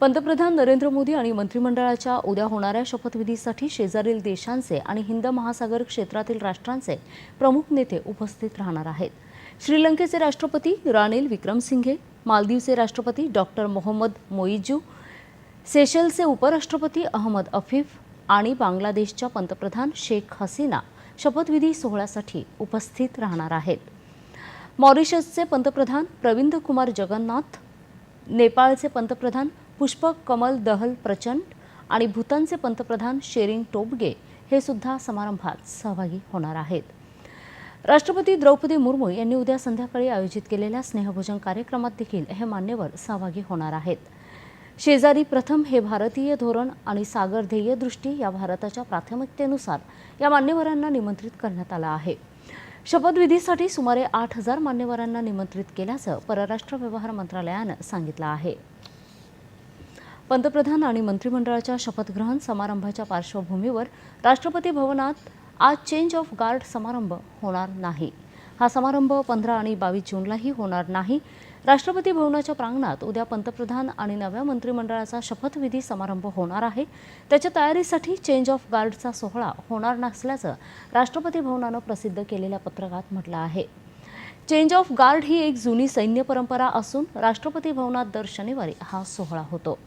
पंतप्रधान नरेंद्र मोदी आणि मंत्रिमंडळाच्या उद्या होणाऱ्या शपथविधीसाठी शेजारील देशांचे आणि हिंद महासागर क्षेत्रातील राष्ट्रांचे प्रमुख नेते उपस्थित राहणार आहेत. श्रीलंकेचे राष्ट्रपती रानिल विक्रमसिंघे मालदीवचे राष्ट्रपती डॉक्टर मोहम्मद मोईजू सेशेलचे उपराष्ट्रपती अहमद अफीफ आणि बांगलादेशच्या पंतप्रधान शेख हसीना शपथविधी सोहळ्यासाठी उपस्थित राहणार आहेत. मॉरिशसचे पंतप्रधान प्रविंद कुमार जगन्नाथ नेपाळचे पंतप्रधान पुष्पक कमल दहल प्रचंड आणि भूतानचे पंतप्रधान शेरिंग टोबगे हे सुद्धा समारंभात सहभागी होणार आहेत. राष्ट्रपती द्रौपदी मुर्मू यांनी उद्या संध्याकाळी आयोजित केलेल्या स्नेहभोजन कार्यक्रमात देखील हे मान्यवर सहभागी होणार आहेत. शेजारी प्रथम हे भारतीय धोरण आणि सागर ध्येय दृष्टी या भारताच्या प्राथमिकतेनुसार या मान्यवरांना निमंत्रित करण्यात आलं आहे. शपथविधीसाठी सुमारे आठ हजार मान्यवरांना निमंत्रित केल्याचं परराष्ट्र व्यवहार मंत्रालयानं सांगितलं आहे. पंतप्रधान आणि मंत्रिमंडळाच्या शपथग्रहण समारंभाच्या पार्श्वभूमीवर राष्ट्रपती भवनात आज चेंज ऑफ गार्ड समारंभ होणार नाही. हा समारंभ पंधरा आणि बावीस जूनलाही होणार नाही. राष्ट्रपती भवनाच्या प्रांगणात उद्या पंतप्रधान आणि नव्या मंत्रिमंडळाचा शपथविधी समारंभ होणार आहे. त्याच्या तयारीसाठी चेंज ऑफ गार्डचा सोहळा होणार नसल्याचं राष्ट्रपती भवनानं प्रसिद्ध केलेल्या पत्रकात म्हटलं आहे. चेंज ऑफ गार्ड ही एक जुनी सैन्य परंपरा असून राष्ट्रपती भवनात दर शनिवारी हा सोहळा होतो.